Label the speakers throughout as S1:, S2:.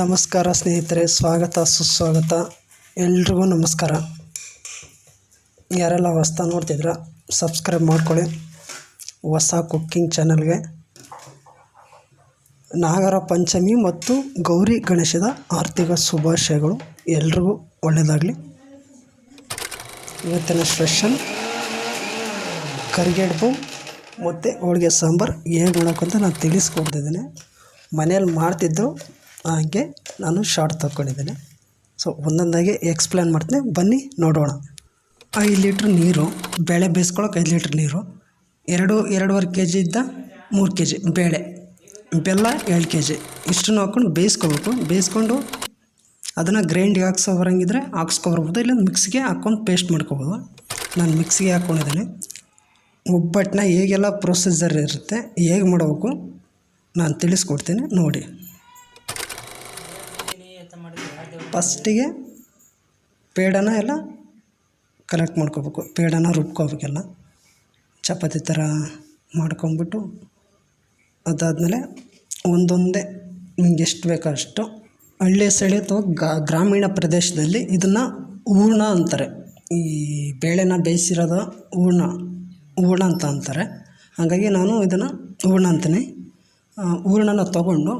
S1: ನಮಸ್ಕಾರ ಸ್ನೇಹಿತರೆ, ಸ್ವಾಗತ, ಸುಸ್ವಾಗತ. ಎಲ್ರಿಗೂ ನಮಸ್ಕಾರ. ಯಾರೆಲ್ಲ ಹೊಸ್ತ ನೋಡ್ತಿದ್ರ, ಸಬ್ಸ್ಕ್ರೈಬ್ ಮಾಡ್ಕೊಳ್ಳಿ. ಹೊಸ ಕುಕ್ಕಿಂಗ್ ಚಾನಲ್ಗೆ. ನಾಗರ ಪಂಚಮಿ ಮತ್ತು ಗೌರಿ ಗಣೇಶದ ಆರ್ಥಿಕ ಶುಭಾಶಯಗಳು. ಎಲ್ರಿಗೂ ಒಳ್ಳೆಯದಾಗಲಿ ಇವತ್ತಿನ ಸ್ಪೆಷಲ್ ಕರಿಗಡುಬು ಮತ್ತು ಹೋಳಿಗೆ ಸಾಂಬಾರು. ಹೇಗೆ ಮಾಡೋಕ್ಕಂತ ನಾನು ತಿಳಿಸ್ಕೊಡ್ತಿದ್ದೀನಿ. ಮನೇಲಿ ಮಾಡ್ತಿದ್ದು ಹಾಗೆ ನಾನು ಶಾರ್ಟ್ ತಗೊಂಡಿದ್ದೇನೆ ಸೊ ಒಂದೊಂದಾಗಿ ಎಕ್ಸ್ಪ್ಲೇನ್ ಮಾಡ್ತೀನಿ. ಬನ್ನಿ, ನೋಡೋಣ. ಐದು ಲೀಟ್ರ್ ನೀರು, ಬೇಳೆ ಬೇಯಿಸ್ಕೊಳಕ್ಕೆ ಐದು ಲೀಟ್ರ್ ನೀರು. ಎರಡು, ಎರಡೂವರೆ ಕೆ ಜಿ ಇದ್ದ ಮೂರು ಕೆ ಜಿ ಬೇಳೆ. ಬೆಲ್ಲ ಏಳು ಕೆ ಜಿ ಇಷ್ಟನ್ನು ಹಾಕ್ಕೊಂಡು ಬೇಯಿಸ್ಕೊಬೇಕು. ಬೇಯಿಸ್ಕೊಂಡು ಅದನ್ನು ಗ್ರೈಂಡಿಗೆ ಹಾಕ್ಸೋ ಬರೋಂಗಿದ್ರೆ ಹಾಕ್ಸ್ಕೊಬರ್ಬೋದು. ಇಲ್ಲ ಮಿಕ್ಸಿಗೆ ಹಾಕ್ಕೊಂಡು ಪೇಸ್ಟ್ ಮಾಡ್ಕೊಬೋದು. ನಾನು ಮಿಕ್ಸಿಗೆ ಹಾಕ್ಕೊಂಡಿದ್ದೀನಿ ಒಬ್ಬಟ್ಟನ್ನ ಹೇಗೆಲ್ಲ ಪ್ರೊಸೀಜರ್ ಇರುತ್ತೆ, ಹೇಗೆ ಮಾಡಬೇಕು ನಾನು ತಿಳಿಸ್ಕೊಡ್ತೀನಿ. ನೋಡಿ. ಫಸ್ಟಿಗೆ ಪೇಡನ ಎಲ್ಲ ಕಲೆಕ್ಟ್ ಮಾಡ್ಕೋಬೇಕು. ಪೇಡನ ರುಬ್ಕೋಬೇಕೆಲ್ಲ. ಚಪಾತಿ ಥರ ಮಾಡ್ಕೊಂಬಿಟ್ಟು ಅದಾದಮೇಲೆ ಒಂದೊಂದೇ ನಿಮ್ಗೆ ಎಷ್ಟು ಬೇಕೋ ಅಷ್ಟು ಹಳ್ಳಿ ಸೈಡ್ ಅಥವಾ ಗ್ರಾಮೀಣ ಪ್ರದೇಶದಲ್ಲಿ ಇದನ್ನು ಹೂರ್ಣ ಅಂತಾರೆ. ಈ ಬೇಳೆನ ಬೇಯಿಸಿರೋದು ಹೂರ್ಣ ಹೂರ್ಣ ಅಂತ ಅಂತಾರೆ. ಹಾಗಾಗಿ ನಾನು ಇದನ್ನು ಹೂರ್ಣ ಅಂತೀನಿ. ಹೂರ್ಣನ ತೊಗೊಂಡು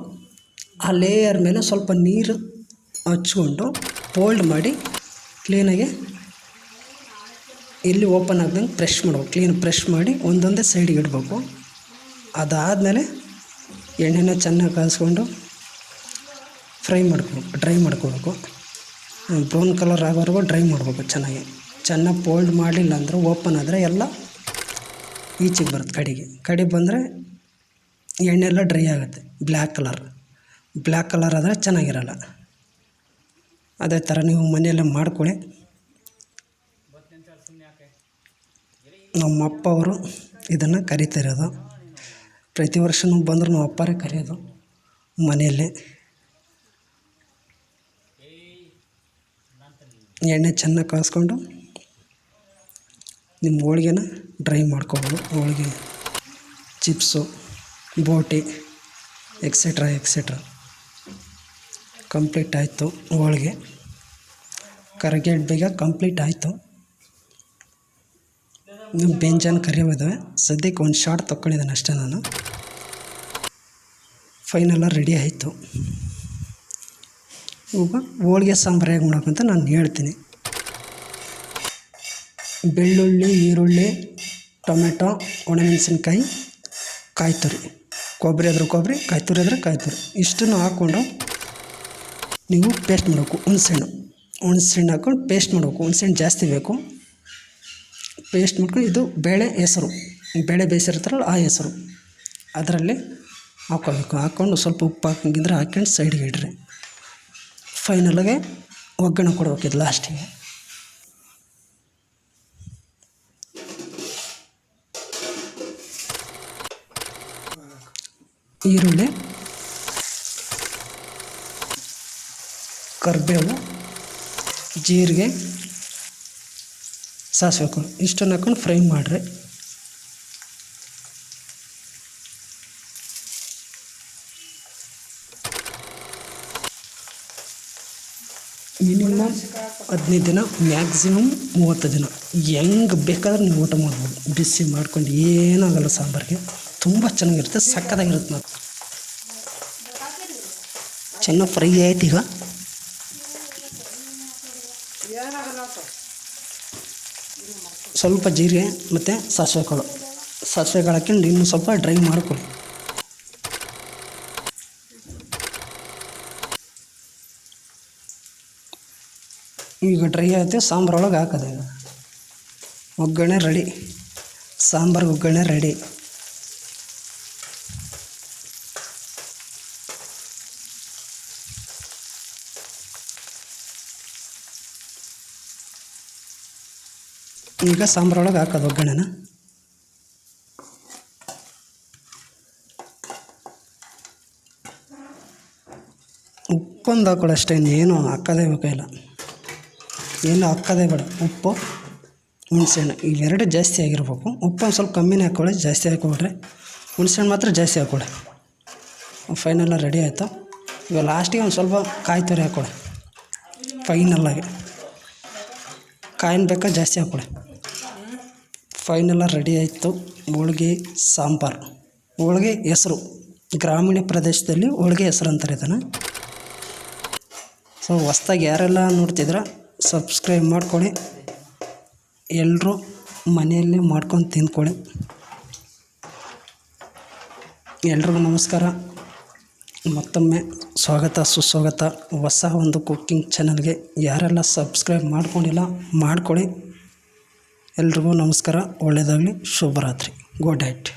S1: ಆ ಲೇಯರ್ ಮೇಲೆ ಸ್ವಲ್ಪ ನೀರು ಹಚ್ಕೊಂಡು ಫೋಲ್ಡ್ ಮಾಡಿ ಕ್ಲೀನಾಗಿ ಎಲ್ಲಿ ಓಪನ್ ಆಗ್ದಂಗೆ ಪ್ರೆಶ್ ಮಾಡ್ಬೇಕು. ಕ್ಲೀನ್ ಪ್ರೆಶ್ ಮಾಡಿ ಒಂದೊಂದೇ ಸೈಡಿಗೆ ಇಡಬೇಕು. ಅದಾದಮೇಲೆ ಎಣ್ಣೆನ ಚೆನ್ನಾಗಿ ಕಾಯಿಸ್ಕೊಂಡು ಫ್ರೈ ಮಾಡ್ಕೊಬೇಕು. ಡ್ರೈ ಮಾಡ್ಕೋಬೇಕು. ಬ್ರೌನ್ ಕಲರ್ ಆಗೋವರೆಗೂ ಡ್ರೈ ಮಾಡ್ಬೇಕು ಚೆನ್ನಾಗಿ. ಚೆನ್ನಾಗಿ ಫೋಲ್ಡ್ ಮಾಡಲಿಲ್ಲ ಅಂದರೆ ಓಪನ್ ಆದರೆ ಎಲ್ಲ ಈಚೆಗೆ ಬರುತ್ತೆ ಕಡೆಗೆ. ಕಡೆ ಬಂದರೆ ಎಣ್ಣೆ ಎಲ್ಲ ಡ್ರೈ ಆಗುತ್ತೆ. ಬ್ಲ್ಯಾಕ್ ಕಲರ್ ಬ್ಲ್ಯಾಕ್ ಕಲರ್ ಆದರೆ ಚೆನ್ನಾಗಿರಲ್ಲ. ಅದೇ ಥರ ನೀವು ಮನೆಯಲ್ಲೇ ಮಾಡ್ಕೊಳ್ಳಿ. ನಮ್ಮ ಅಪ್ಪ ಅವರು ಇದನ್ನು ಕರಿತಿರೋದು. ಪ್ರತಿ ವರ್ಷವೂ ಬಂದರೂ ನಮ್ಮ ಅಪ್ಪರೇ ಕರೆಯೋದು ಮನೆಯಲ್ಲೇ. ಎಣ್ಣೆ ಚೆನ್ನಾಗಿ ಕಾಯಿಸ್ಕೊಂಡು ನಿಮ್ಮ ಹೋಳಿಗೆನ ಡ್ರೈ ಮಾಡ್ಕೊಬೋದು. ಹೋಳಿಗೆ ಚಿಪ್ಸು, ಬೋಟಿ ಎಕ್ಸೆಟ್ರಾ ಎಕ್ಸೆಟ್ರಾ ಕಂಪ್ಲೀಟ್ ಆಯಿತು ಹೋಳ್ಗೆ. ಕರಗೇಟ್ ಬೇಗ ಕಂಪ್ಲೀಟ್ ಆಯಿತು. ಇನ್ನು ಬೆಂಜನ್ ಕರಿಯೋದಿವೆ ಸದ್ಯಕ್ಕೆ ಒಂದು ಶಾರ್ಟ್ ತೊಗೊಂಡಿದ್ದಾನೆ ಅಷ್ಟೇ ನಾನು. ಫೈನಲ್ಲ ರೆಡಿ ಆಯಿತು. ಈಗ ಹೋಳಿಗೆ ಸಾಂಬಾರು ಹೇಗೆ ಮಾಡೋಕ್ಕಂತ ನಾನು ಹೇಳ್ತೀನಿ. ಬೆಳ್ಳುಳ್ಳಿ, ಈರುಳ್ಳಿ, ಟೊಮೆಟೊ, ಒಣಮೆಣಸಿನ್ಕಾಯಿ, ಕಾಯ್ತುರಿ. ಕೊಬ್ಬರಿ ಆದರೆ ಕೊಬ್ಬರಿ ಕಾಯಿ ತುರಿ ಆದರೆ ಕಾಯಿ ತುರಿ ಇಷ್ಟನ್ನು ಹಾಕ್ಕೊಂಡು ನೀವು ಪೇಸ್ಟ್ ಮಾಡಬೇಕು. ಹುಣ್ಸೆಹಣ್ಣು ಹುಣ್ಸೆಹಣ್ಣು ಹಾಕ್ಕೊಂಡು ಪೇಸ್ಟ್ ಮಾಡಬೇಕು. ಹುಣ್ಸೆಹಣ್ಣು ಜಾಸ್ತಿ ಬೇಕು. ಪೇಸ್ಟ್ ಮಾಡ್ಕೊಂಡು ಇದು ಬೇಳೆ ಹೆಸರು. ಬೇಳೆ ಬೇಯಿಸಿರ್ತಾರಲ್ಲ ಆ ಹೆಸರು. ಅದರಲ್ಲಿ ಹಾಕ್ಕೋಬೇಕು ಹಾಕ್ಕೊಂಡು ಸ್ವಲ್ಪ ಉಪ್ಪು ಹಾಕಂಗಿದ್ರೆ ಹಾಕ್ಕೊಂಡು ಸೈಡ್ಗೆ ಇಡ್ರಿ. ಫೈನಲಾಗೆ ಒಗ್ಗರಣೆ ಕೊಡ್ಬೇಕಿದು ಲಾಸ್ಟಿಗೆ ಈರುಳ್ಳಿ, ಕರಿಬೇವು ಜೀರಿಗೆ ಸಾಸಿವೆ ಹಾಕೊಂಡು ಇಷ್ಟನ್ನು ಹಾಕೊಂಡು ಫ್ರೈ ಮಾಡಿರಿ. ಮಿನಿಮಮ್ ಹದಿನೈದು ದಿನ ಮ್ಯಾಕ್ಸಿಮಮ್ ಮೂವತ್ತು ದಿನ. ಹೆಂಗೆ ಬೇಕಾದ್ರೆ ನೀವು ಊಟ ಮಾಡ್ಬೋದು. ಬಿಸಿ ಮಾಡ್ಕೊಂಡು ಏನಾಗಲ್ಲ ಸಾಂಬಾರಿಗೆ. ತುಂಬ ಚೆನ್ನಾಗಿರುತ್ತೆ, ಸಕ್ಕತ್ತಾಗಿರುತ್ತೆ ನಾವು ಚೆನ್ನಾಗಿ ಫ್ರೈ ಆಯ್ತು ಈಗ. ಸ್ವಲ್ಪ ಜೀರಿಗೆ ಮತ್ತು ಸಾಸಿವೆ ಕಾಳು. ಸಾಸಿವೆ ಕಾಳು ಹಾಕ್ಕೊಂಡು ಇನ್ನೂ ಸ್ವಲ್ಪ ಡ್ರೈ ಮಾಡ್ಕೊಳ್ಳಿ ಈಗ ಡ್ರೈ ಆಗುತ್ತೆ ಸಾಂಬಾರೊಳಗೆ ಹಾಕೋದು. ಒಗ್ಗರಣೆ ರೆಡಿ ಸಾಂಬಾರು ಒಗ್ಗರಣೆ ರೆಡಿ ಈಗ ಸಾಂಬಾರು ಒಳಗೆ ಹಾಕೋದು ಒಗ್ಗರಣೆನ. ಉಪ್ಪೊಂದು ಹಾಕೊಳ್ಳೋ ಅಷ್ಟೇ, ಇನ್ನೇನು ಹಾಕೋದೇ ಬೇಕಾಗಿಲ್ಲ ಏನು ಹಾಕೋದೇ ಬೇಡ, ಉಪ್ಪು, ಹುಣ್ಸೆಹಣ್ಣು ಇವೆರಡು ಜಾಸ್ತಿ ಆಗಿರ್ಬೇಕು. ಉಪ್ಪು ಒಂದು ಸ್ವಲ್ಪ ಕಮ್ಮಿನೇ ಹಾಕ್ಕೊಳ್ಳಿ ಜಾಸ್ತಿ ಹಾಕ್ಕೊಬಿಡ್ರಿ ಹುಣ್ಸೆಹಣ್ಣು ಮಾತ್ರ ಜಾಸ್ತಿ ಹಾಕ್ಕೊಳ್ಳಿ ಫೈನಲ್ಲ ರೆಡಿ ಆಯಿತು? ಈಗ ಲಾಸ್ಟಿಗೆ ಒಂದು ಸ್ವಲ್ಪ ಕಾಯಿ ತುರಿ ಹಾಕೊಳ್ಳಿ. ಫೈನಲ್ಲಾಗಿ ಕಾಯಿನ ಬೇಕಾ ಜಾಸ್ತಿ ಹಾಕ್ಕೊಳಿ ಫೈನಲ್ಲ ರೆಡಿ ಆಯಿತು. ಹೋಳ್ಗೆ, ಸಾಂಬಾರು. ಹೋಳ್ಗೆ ಹೆಸರು. ಗ್ರಾಮೀಣ ಪ್ರದೇಶದಲ್ಲಿ ಹೋಳ್ಗೆ ಹೆಸರು ಅಂತಾರೆ ಇದನ್ನು. ಸೊ ಹೊಸ್ದಾಗಿ ಯಾರೆಲ್ಲ ನೋಡ್ತಿದ್ರ ಸಬ್ಸ್ಕ್ರೈಬ್ ಮಾಡ್ಕೊಳ್ಳಿ. ಎಲ್ಲರೂ ಮನೆಯಲ್ಲೇ ಮಾಡ್ಕೊಂಡು ತಿಂದ್ಕೊಳ್ಳಿ. ಎಲ್ರಿಗೂ ನಮಸ್ಕಾರ. ಮತ್ತೊಮ್ಮೆ ಸ್ವಾಗತ, ಸುಸ್ವಾಗತ. ಹೊಸ ಒಂದು ಕುಕ್ಕಿಂಗ್ ಚಾನಲ್ಗೆ ಯಾರೆಲ್ಲ ಸಬ್ಸ್ಕ್ರೈಬ್ ಮಾಡ್ಕೊಂಡಿಲ್ಲ, ಮಾಡ್ಕೊಳ್ಳಿ. ಎಲ್ರಿಗೂ ನಮಸ್ಕಾರ. ಒಳ್ಳೆಯದಾಗಲಿ ಶುಭರಾತ್ರಿ. Good night.